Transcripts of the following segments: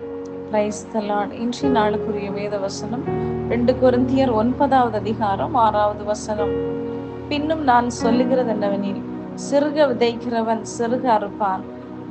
Price இன்றைய நாளுக்குரிய வேத வசனம் ரெண்டு குருந்தியர் ஒன்பதாவது அதிகாரம் ஆறாவது வசனம். பின்னும் நான் சொல்லுகிறது என்னவெனில் சிறுக விதைக்கிறவன் சிறுக அறுப்பான்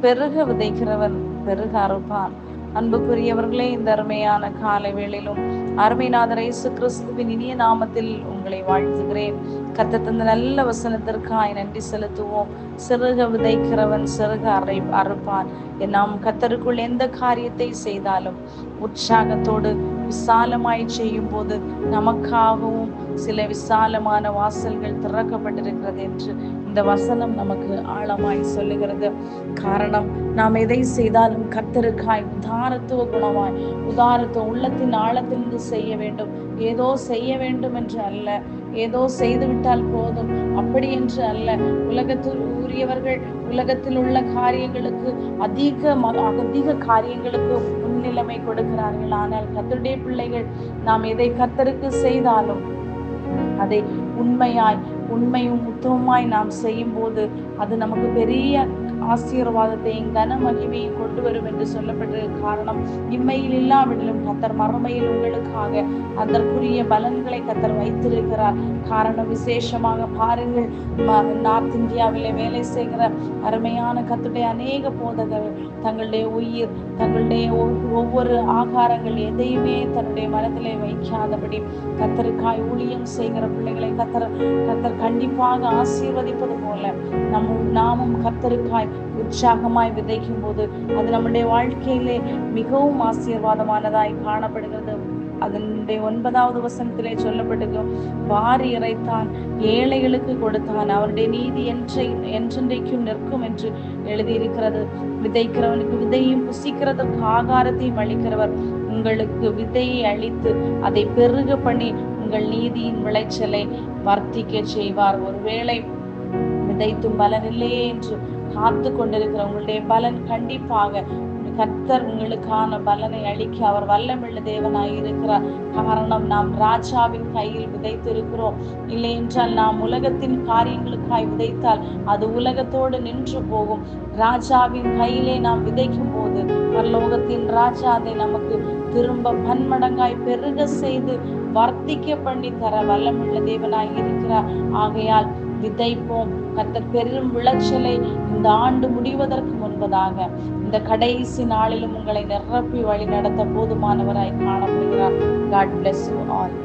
பெருக விதைக்கிறவன் பெருக அறுப்பான். அன்புக்குரியவர்களே இந்த அருமையான காலை வேளையிலும் அருமைநாதர் இயேசு கிறிஸ்துவின் இனிய நாமத்தில் உங்களை வாழ்த்துகிறேன். கத்த தந்த நல்ல வசனத்திற்காய் நன்றி செலுத்துவோம். சிறுக விதைக்கிறவன் சிறுக அறை அறுப்பான். நாம் கத்தருக்குள் எந்த காரியத்தை செய்தாலும் உற்சாகத்தோடு விசாலமாய் செய்யும் போது நமக்காகவும் சில விசாலமான வாசல்கள் திறக்கப்பட்டிருக்கிறது என்று இந்த வசனம் நமக்கு ஆழமாய் சொல்லுகிறது. காரணம் நாம் எதை செய்தாலும் கத்தருக்காய் உதாரத்துவ குணமாய் உதாரத்துவ உள்ளத்தின் ஆழத்திலிருந்து செய்ய வேண்டும். ஏதோ செய்ய வேண்டும் என்று அல்ல. ஏதோ செய்துவிட்டால் போதும். அப்படி என்று அல்ல. உலகத்தில் உரியவர்கள் உலகத்தில் உள்ள காரியங்களுக்கு அதிக அதிக காரியங்களுக்கு முன்னிலைமை கொடுக்கிறார்கள். ஆனால் கத்தருடைய பிள்ளைகள் நாம் எதை கத்தருக்கு செய்தாலும் அதை உண்மையாய் உண்மையும் உத்தமமாய் நாம் செய்யும் போது அது நமக்கு பெரிய ஆசீர்வாதத்தையும் கன மகிமையும் கொண்டு வரும் என்று சொல்லப்பட்டிருக்க காரணம். இம்மையில் இல்லாவிடலும் கத்தர் மறுமையில் உங்களுக்காக அதற்குரிய பலன்களை கத்தர் வைத்திருக்கிறார். காரணம் விசேஷமாக பாருங்கள் நார்த் இந்தியாவிலே வேலை செய்கிற அருமையான கத்துடைய அநேக போதகர்கள் தங்களுடைய உயிர் தங்களுடைய ஒவ்வொரு ஆகாரங்கள் எதையுமே தன்னுடைய மனதிலே வைக்காதபடி கத்தருக்காய் ஊழியம் செய்கிற பிள்ளைகளை கத்தர் கத்தர் கண்டிப்பாக ஆசீர்வதிப்பது போல நம் நாமும் கத்தருக்காய் உற்சாகமாய் விதைக்கும் போது அது நம்முடைய வாழ்க்கையிலே மிகவும் ஆசீர்வாதமானதாய் காணப்படுகிறது. அதனுடைய ஒன்பதாவது வசனத்திலே சொல்லப்பட்டிருக்கும் வாரி இறைத்தான் ஏழைகளுக்கு கொடுத்தான் அவருடைய நீதி என்றை என்றென்றைக்கும் நிற்கும் என்று எழுதியிருக்கிறது. விதைக்கிறவனுக்கு விதையும் புசிக்கிறதற்கு ஆகாரத்தையும் அளிக்கிறவர். உங்களுக்கு விதையை அளித்து அதை பெருக பண்ணி உங்கள் நீதியின் விளைச்சலை வர்த்திக்க செய்வார். ஒருவேளை விதைத்தும் பலன் இல்லையே என்று காத்து கொண்டிருக்கிற உங்களுடைய பலன் கண்டிப்பாக கர்த்தர் உங்களுக்கான பலனை அளிக்க அவர் வல்லமுள்ள தேவனாய் இருக்கிறார். காரணம் நாம் ராஜாவின் கையில் விதைத்திருக்கிறோம். இல்லை என்றால் நாம் உலகத்தின் காரியங்களுக்காய் விதைத்தால் அது உலகத்தோடு நின்று போகும். ராஜாவின் கையிலே நாம் விதைக்கும் போது பரலோகத்தின் ராஜா அதை நமக்கு திரும்ப பன்மடங்காய் பெருக செய்து வர்த்திக்க பண்ணி தர வல்லமுள்ள தேவனாய் இருக்கிறார். ஆகையால் விதைப்போம். கத்த பெரும் விளைச்சலை இந்த ஆண்டு முடிவதற்கு முன்பதாக இந்த கடைசி நாளிலும் உங்களை நிரப்பி வழி நடத்த போதுமானவராய் காணப்படுகிறார். God bless you all